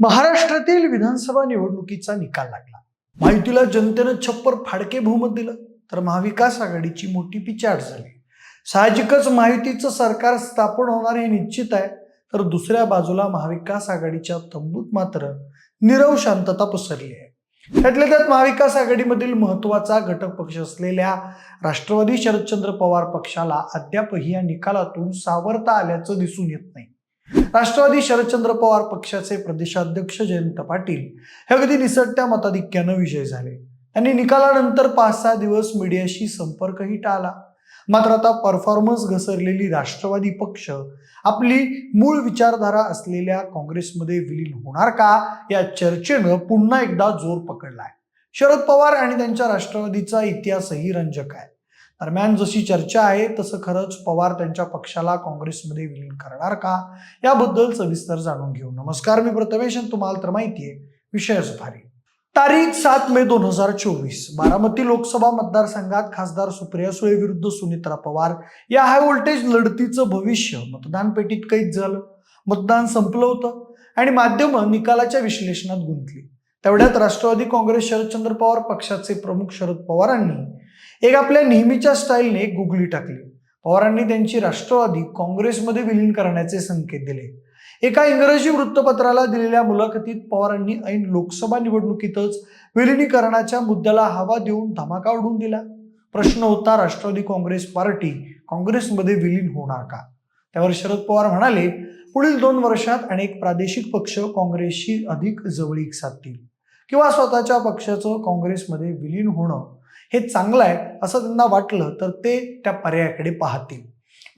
महाराष्ट्रातील विधानसभा निवडणुकीचा निकाल लागला. माहितीला जनतेनं छप्पर फाडके बहुमत दिलं तर महाविकास आघाडीची मोठी पिछाड झाली. साहजिकच महायुतीचं सरकार स्थापन होणार हे निश्चित आहे तर दुसऱ्या बाजूला महाविकास आघाडीच्या तंबूत मात्र निरव शांतता पसरली आहे. त्यातल्या त्यात महाविकास आघाडीमधील महत्त्वाचा घटक पक्ष असलेल्या राष्ट्रवादी शरदचंद्र पवार पक्षाला अद्यापही या निकालातून सावरता आल्याचं दिसून येत नाही. राष्ट्रवादी शरदचंद्र पवार पक्षाचे प्रदेशाध्यक्ष जयंत पाटील हे अगदी निसटत्या मताधिक्यानं विजय झाले. त्यांनी निकालानंतर पाच सहा दिवस मीडियाशी संपर्कही टाळला. मात्र आता परफॉर्मन्स घसरलेली राष्ट्रवादी पक्ष आपली मूळ विचारधारा असलेल्या काँग्रेसमध्ये विलीन होणार का या चर्चेनं पुन्हा एकदा जोर पकडलाय. शरद पवार आणि त्यांच्या राष्ट्रवादीचा इतिहासही रंजक आहे. दरम्यान जशी चर्चा आहे तसं खरंच पवार त्यांच्या पक्षाला काँग्रेसमध्ये विलीन करणार का? याबद्दल सविस्तर जाणून घेऊ. नमस्कार मी प्रथमेश तुम्हाला तर माहिती आहे विषयच भारी तारीख सात मे दोन हजार चोवीस. बारामती लोकसभा मतदारसंघात खासदार सुप्रिया सुळे विरुद्ध सुनित्रा पवार या हाय व्होल्टेज लढतीचं भविष्य. मतदान पेटीत कैद झालं. मतदान संपलं होतं आणि माध्यमं निकालाच्या विश्लेषणात गुंतली. तेवढ्यात राष्ट्रवादी काँग्रेस शरदचंद्र पवार पक्षाचे प्रमुख शरद पवारांनी एक आपल्या नेहमीच्या स्टाईलने गुगली टाकली. पवारांनी त्यांची राष्ट्रवादी काँग्रेसमध्ये विलीन करण्याचे संकेत दिले. एका इंग्रजी वृत्तपत्राला दिलेल्या मुलाखतीत पवारांनी ऐन लोकसभा निवडणुकीतच विलिनीकरणाच्या मुद्द्याला हवा देऊन धमाका उडून दिला. प्रश्न होता राष्ट्रवादी काँग्रेस पार्टी काँग्रेसमध्ये विलीन होणार का? त्यावर शरद पवार म्हणाले पुढील दोन वर्षात अनेक प्रादेशिक पक्ष काँग्रेसशी अधिक जवळीक साधतील. किंवा स्वतःच्या पक्षाचं काँग्रेसमध्ये विलीन होणं हे चांगलं आहे असं त्यांना वाटलं तर ते त्या पर्यायाकडे पाहतील.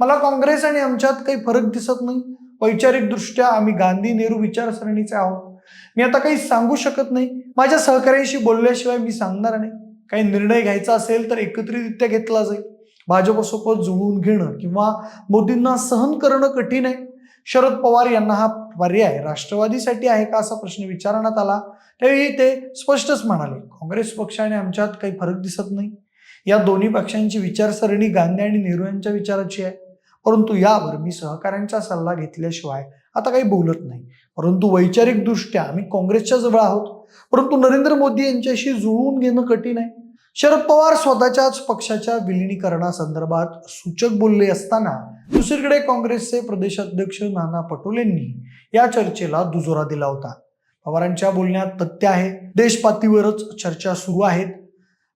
मला काँग्रेस आणि आमच्यात काही फरक दिसत नाही. वैचारिकदृष्ट्या आम्ही गांधी नेहरू विचारसरणीचे आहोत. मी आता काही सांगू शकत नाही. माझ्या सहकार्याशी बोलल्याशिवाय मी सांगणार नाही. काही निर्णय घ्यायचा असेल तर एकत्रितरित्या घेतला जाईल. भाजपसोबत जुळवून घेणं किंवा मोदींना सहन करणं कठीण आहे. शरद पवार यांना हा पर्याय राष्ट्रवादीसाठी आहे का असा प्रश्न विचारण्यात आला. त्यावेळी ते स्पष्टच म्हणाले काँग्रेस पक्ष आणि आमच्यात काही फरक दिसत नाही. या दोन्ही पक्षांची विचारसरणी गांधी आणि नेहरू यांच्या विचाराची आहे. परंतु यावर मी सहकाऱ्यांचा सल्ला घेतल्याशिवाय आता काही बोलत नाही. परंतु वैचारिकदृष्ट्या आम्ही काँग्रेसच्या जवळ आहोत. परंतु नरेंद्र मोदी यांच्याशी जुळवून घेणं कठीण आहे. शरद पवार स्वतःच्याच पक्षाच्या विलिनीकरणासंदर्भात सूचक बोलले असताना दुसरीकडे काँग्रेसचे प्रदेशाध्यक्ष नाना पटोलेंनी या चर्चेला दुजोरा दिला होता. पवारांच्या बोलण्यात तथ्य आहे देशपातीवरच चर्चा सुरू आहेत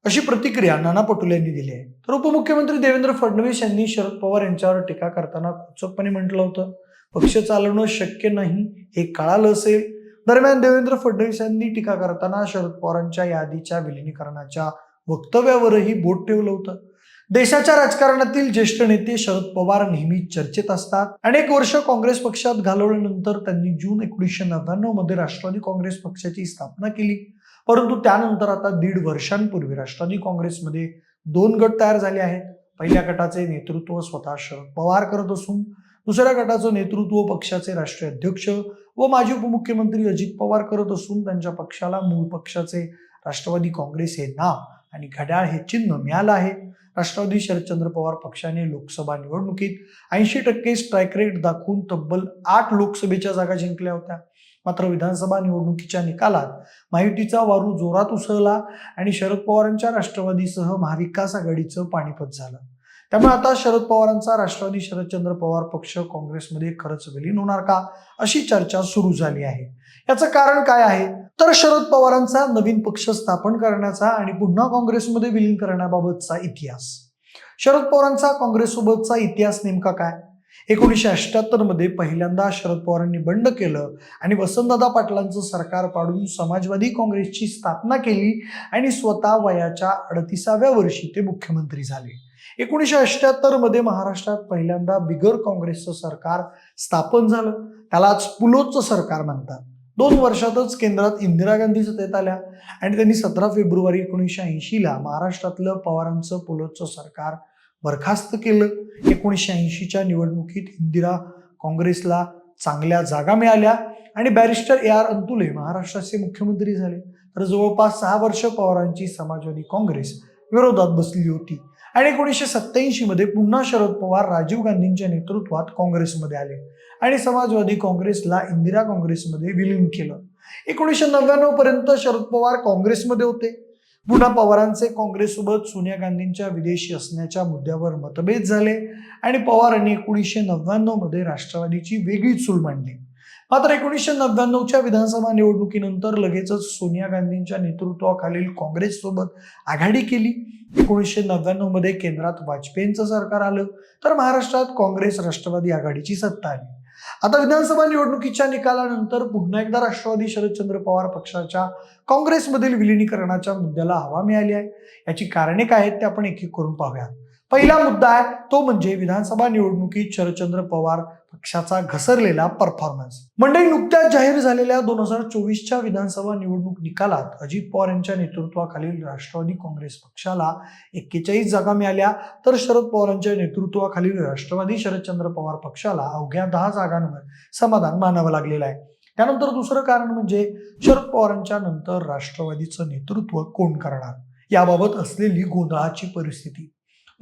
अशी प्रतिक्रिया नाना पटोले यांनी दिली आहे. तर उपमुख्यमंत्री देवेंद्र फडणवीस यांनी शरद पवार यांच्यावर टीका करताना खोचकपणे म्हटलं होतं पक्ष चालवणं शक्य नाही हे कळालं असेल. दरम्यान देवेंद्र फडणवीस यांनी टीका करताना शरद पवारांच्या यादीच्या विलिनीकरणाच्या वक्तव्यावरही बोट ठेवलं होतं. देशाच्या राजकारणातील ज्येष्ठ नेते शरद पवार नेहमी चर्चेत असतात. अनेक वर्ष काँग्रेस पक्षात घालवल्यानंतर त्यांनी जून एकोणीसशे नव्याण्णवमध्ये राष्ट्रवादी काँग्रेस पक्षाची स्थापना केली. परंतु त्यानंतर आता दीड वर्षांपूर्वी राष्ट्रवादी काँग्रेसमध्ये दोन गट तयार झाले आहेत. पहिल्या गटाचे नेतृत्व स्वतः शरद पवार करत असून दुसऱ्या गटाचं नेतृत्व पक्षाचे राष्ट्रीय अध्यक्ष व माजी उपमुख्यमंत्री अजित पवार करत असून त्यांच्या पक्षाला मूळ पक्षाचे राष्ट्रवादी काँग्रेस हे नाव आणि घड्याळ हे चिन्ह मिळालं आहे. राष्ट्रवादी शरदचंद्र पवार पक्षाने लोकसभा निवडणुकीत ऐंशी टक्के स्ट्राईक रेट दाखवून तब्बल आठ लोकसभेच्या जागा जिंकल्या होत्या. मात्र विधानसभा निवडणुकीच्या निकालात महायुतीचा वारू जोरात उसळला आणि शरद पवारांच्या राष्ट्रवादीसह महाविकास आघाडीचं पाणीपत झालं. त्यामुळे आता शरद पवारांचा राष्ट्रवादी शरदचंद्र पवार पक्ष काँग्रेसमध्ये खरंच विलीन होणार का? अशी चर्चा सुरू झाली आहे. याचं कारण काय आहे? तर शरद पवारांचा नवीन पक्ष स्थापन करण्याचा आणि पुन्हा काँग्रेसमध्ये विलीन करण्याबाबतचा इतिहास. शरद पवारांचा काँग्रेससोबतचा इतिहास नेमका काय? एकोणीसशे अठ्याहत्तरमध्ये पहिल्यांदा शरद पवारांनी बंड केलं आणि वसंतदादा पाटलांचं सरकार पाडून समाजवादी काँग्रेसची स्थापना केली आणि स्वतः वयाच्या अडतिसाव्या वर्षी ते मुख्यमंत्री झाले. एकोणीसशे अठ्याहत्तरमध्ये महाराष्ट्रात पहिल्यांदा बिगर काँग्रेसचं सरकार स्थापन झालं. त्यालाच पुलोचं सरकार म्हणतात. दोन वर्षातच केंद्रात इंदिरा गांधी सत्तेत आल्या आणि त्यांनी सतरा फेब्रुवारी एकोणीसशे ऐंशीला महाराष्ट्रातलं पवारांचं पुलोचं सरकार बरखास्त केलं. एकोणीसशे ऐंशीच्या निवडणुकीत इंदिरा काँग्रेसला चांगल्या जागा मिळाल्या आणि बॅरिस्टर ए आर अंतुले महाराष्ट्राचे मुख्यमंत्री झाले. तर जवळपास सहा वर्ष पवारांची समाजवादी काँग्रेस विरोधात बसली होती. आणि एकोणीसशे सत्त्याऐंशीमध्ये पुन्हा शरद पवार राजीव गांधींच्या नेतृत्वात काँग्रेसमध्ये आले. आणि समाजवादी काँग्रेसला इंदिरा काँग्रेसमध्ये विलीन केलं. एकोणीसशे नव्याण्णव पर्यंत शरद पवार काँग्रेसमध्ये होते. पुन्हा पवारांचे काँग्रेससोबत सोनिया गांधींच्या विदेशी असण्याच्या मुद्द्यावर मतभेद झाले. आणि पवारांनी एकोणीसशे नव्याण्णवमध्ये राष्ट्रवादीची वेगळी चूल मांडली. मात्र एकोणीसशे नव्याण्णवच्या विधानसभा निवडणुकीनंतर लगेचच सोनिया गांधींच्या नेतृत्वाखालील काँग्रेससोबत आघाडी केली. एकोणीसशे नव्याण्णवमध्ये केंद्रात वाजपेयींचं सरकार आलं तर महाराष्ट्रात काँग्रेस राष्ट्रवादी आघाडीची सत्ता आली. आता विधानसभा निवडणुकीच्या निकालानंतर पुन्हा एकदा राष्ट्रवादी शरदचंद्र पवार पक्षाच्या काँग्रेसमधील विलिनीकरणाच्या मुद्द्याला हवा मिळाली आहे. याची कारणे काय आहेत ते आपण एक एक करून पाहूया पहिला मुद्दा आहे तो म्हणजे विधानसभा निवडणुकीत शरदचंद्र पवार पक्षाचा घसरलेला परफॉर्मन्स मंडळी नुकत्याच जाहीर झालेल्या दोन हजार चोवीसच्या विधानसभा निवडणूक निकालात अजित पवार यांच्या नेतृत्वाखालील राष्ट्रवादी काँग्रेस पक्षाला एक्केचाळीस जागा मिळाल्या. तर शरद पवारांच्या नेतृत्वाखालील राष्ट्रवादी शरदचंद्र पवार पक्षाला अवघ्या दहा जागांवर समाधान मानावं लागलेलं आहे. त्यानंतर दुसरं कारण म्हणजे शरद पवारांच्या नंतर राष्ट्रवादीचं नेतृत्व कोण करणार? याबाबत असलेली गोंधळाची परिस्थिती.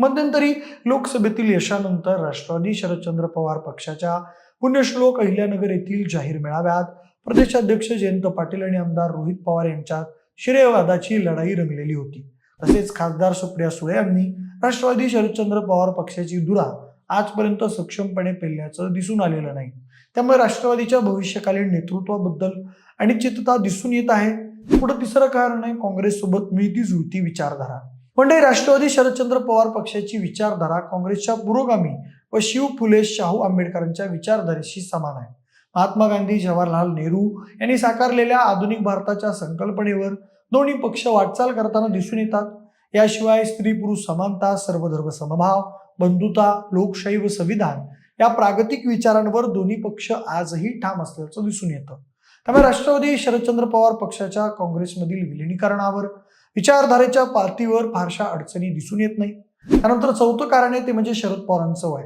मध्यंतरी लोकसभेतील यशानंतर राष्ट्रवादी शरदचंद्र पवार पक्षाच्या पुण्यश्लोक अहिल्यानगर येथील जाहीर मेळाव्यात प्रदेशाध्यक्ष जयंत पाटील आणि आमदार रोहित पवार यांच्यात श्रेयवादाची लढाई रंगलेली होती. तसेच खासदार सुप्रिया सुळे यांनी राष्ट्रवादी शरदचंद्र पवार पक्षाची दुरा आजपर्यंत सक्षमपणे पेलण्याचं दिसून आलेलं नाही. त्यामुळे राष्ट्रवादीच्या भविष्यकालीन नेतृत्वाबद्दल अनिश्चितता दिसून येत आहे. पुढे तिसरं कारण आहे काँग्रेससोबत मिळती जुळती विचारधारा. म्हणजे राष्ट्रवादी शरदचंद्र पवार पक्षाची विचारधारा काँग्रेसच्या पुरोगामी व शिव फुले शाहू आंबेडकरांच्या विचारधारेशी समान आहे. महात्मा गांधी जवाहरलाल नेहरू यांनी साकारलेल्या आधुनिक भारताच्या संकल्पनेवर दोन्ही पक्ष वाटचाल करताना दिसून येतात. याशिवाय स्त्री पुरुष समानता सर्वधर्म समभाव बंधुता लोकशाही व संविधान या प्रागतिक विचारांवर दोन्ही पक्ष आजही ठाम असल्याचं दिसून येतं. त्यामुळे राष्ट्रवादी शरदचंद्र पवार पक्षाच्या काँग्रेसमधील विलिनीकरणावर विचारधारेच्या पातळीवर फारशा अडचणी दिसून येत नाही. त्यानंतर चौथं कारण आहे ते म्हणजे शरद पवारांचं वय.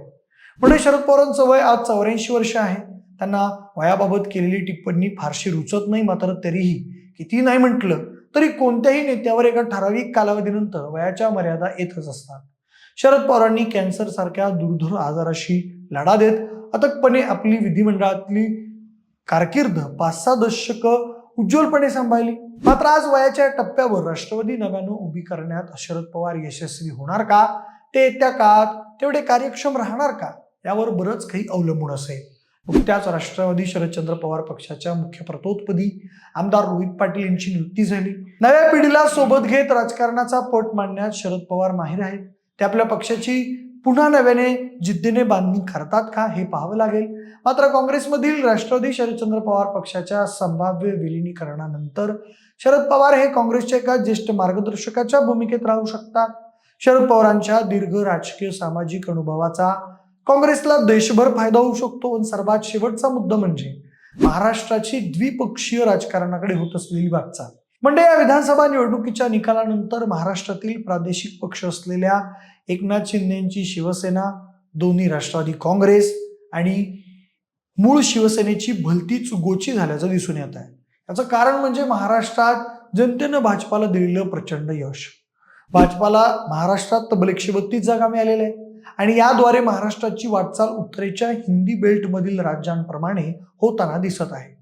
म्हणजे शरद पवारांचं वय आज चौऱ्याऐंशी वर्ष आहे. त्यांना वयाबाबत केलेली टिप्पणी फारशी रुचत नाही मात्र तरीही किती नाही म्हटलं तरी कोणत्याही नेत्यावर एका ठराविक कालावधीनंतर वयाच्या मर्यादा येतच असतात. शरद पवारांनी कॅन्सर सारख्या दुर्धर आजाराशी लढा देत अथकपणे आपली विधिमंडळातली कारकीर्द पाच सहा दशक उज्ज्वलपणे सांभाळली. मात्र आज वयाच्या टप्प्यावर राष्ट्रवादी नव्यानं उभी करण्यात शरद पवार यशस्वी होणार का? ते येत्या काळात तेवढे कार्यक्षम राहणार का? यावर बरंच काही अवलंबून असेल. नुकत्याच राष्ट्रवादी शरदचंद्र पवार पक्षाच्या मुख्य प्रतोत्पदी आमदार रोहित पाटील यांची नियुक्ती झाली. नव्या पिढीला सोबत घेत राजकारणाचा पट मांडण्यात शरद पवार माहीर आहेत. ते आपल्या पक्षाची पुन्हा नव्याने जिद्दीने बांधणी करतात का हे पाहावं लागेल. मात्र काँग्रेसमधील राष्ट्रवादी शरदचंद्र पवार पक्षाच्या संभाव्य विलिनीकरणानंतर शरद पवार हे काँग्रेसच्या एका ज्येष्ठ मार्गदर्शकाच्या भूमिकेत राहू शकतात. शरद पवारांच्या दीर्घ राजकीय सामाजिक अनुभवाचा काँग्रेसला देशभर फायदा होऊ शकतो आणि सर्वात शेवटचा मुद्दा म्हणजे महाराष्ट्राची द्विपक्षीय राजकारणाकडे होत असलेली वाटचाल. म्हणजे या विधानसभा निवडणुकीच्या निकालानंतर महाराष्ट्रातील प्रादेशिक पक्ष असलेल्या एकनाथ शिंदेची शिवसेना दोन्ही राष्ट्रवादी काँग्रेस आणि मूळ शिवसेनेची भलतीच गोची झाल्याचं दिसून येत आहे. याचं कारण म्हणजे महाराष्ट्रात जनतेनं भाजपाला दिलेलं प्रचंड यश. भाजपाला महाराष्ट्रात तब्बल एकशे बत्तीस जागा मिळालेल्या आहे आणि याद्वारे महाराष्ट्राची वाटचाल उत्तरेच्या हिंदी बेल्टमधील राज्यांप्रमाणे होताना दिसत आहे.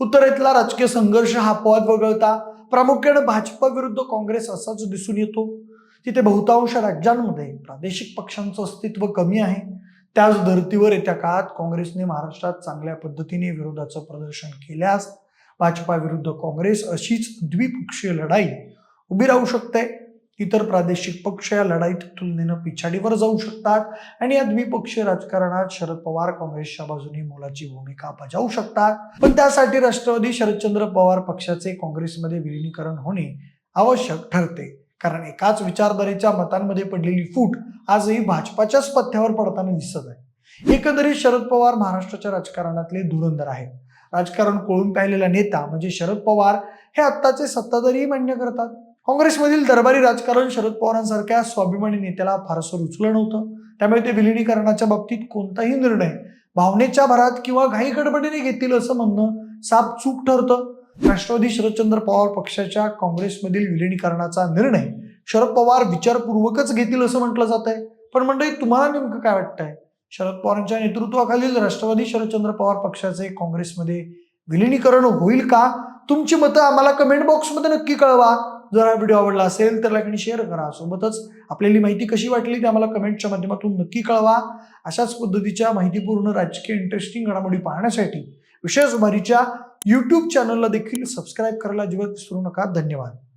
उत्तरेतला राजकीय संघर्ष हा पद वगळता प्रामुख्याने भाजपा विरुद्ध काँग्रेस असाच दिसून येतो. तिथे बहुतांश राज्यांमध्ये प्रादेशिक पक्षांचं अस्तित्व कमी आहे. त्याच धर्तीवर येत्या काळात काँग्रेसने महाराष्ट्रात चांगल्या पद्धतीने विरोधाचं प्रदर्शन केल्यास भाजपा विरुद्ध काँग्रेस अशीच द्विपक्षीय लढाई उभी राहू शकते. इतर प्रादेशिक पक्ष या लढाईत तुलनेनं पिछाडीवर जाऊ शकतात आणि या द्विपक्षीय राजकारणात शरद पवार काँग्रेसच्या बाजूने मोलाची भूमिका बजावू शकतात. पण त्यासाठी राष्ट्रवादी शरदचंद्र पवार पक्षाचे काँग्रेसमध्ये विलीनीकरण होणे आवश्यक ठरते. कारण एकाच विचारधारेच्या मतांमध्ये पडलेली फूट आजही भाजपाच्याच पथ्यावर पडताना दिसत आहे. एकंदरीत शरद पवार महाराष्ट्राच्या राजकारणातले धुरंधर आहेत. राजकारण कोळून पाहिलेला नेता म्हणजे शरद पवार हे आत्ताचे सत्ताधारीही मान्य करतात. काँग्रेसमधील दरबारी राजकारण शरद पवारांसारख्या स्वाभिमानी नेत्याला फारसं रुचलं नव्हतं. त्यामुळे ते विलिनीकरणाच्या बाबतीत कोणताही निर्णय भावनेच्या भरात किंवा घाई गडबडीने घेतील असं म्हणणं साप चूक ठरतं. राष्ट्रवादी शरदचंद्र पवार पक्षाच्या काँग्रेसमधील विलिनीकरणाचा निर्णय शरद पवार विचारपूर्वकच घेतील असं म्हटलं जात आहे. पण मंडळी तुम्हाला नेमकं काय वाटतंय? शरद पवारांच्या नेतृत्वाखालील राष्ट्रवादी शरदचंद्र पवार पक्षाचे काँग्रेसमध्ये विलिनीकरण होईल का? तुमची मतं आम्हाला कमेंट बॉक्समध्ये नक्की कळवा. जर हा व्हिडिओ आवडला असेल तर लाईक आणि शेअर करा. सोबतच आपल्याला माहिती कशी वाटली ते आम्हाला कमेंटच्या माध्यमातून नक्की कळवा. अशाच पद्धतीच्या माहितीपूर्ण राजकीय इंटरेस्टिंग घडामोडी पाहण्यासाठी विशेष भारीच्या यूट्यूब चॅनलला देखील सबस्क्राईब करायला अजिबात विसरू नका. धन्यवाद.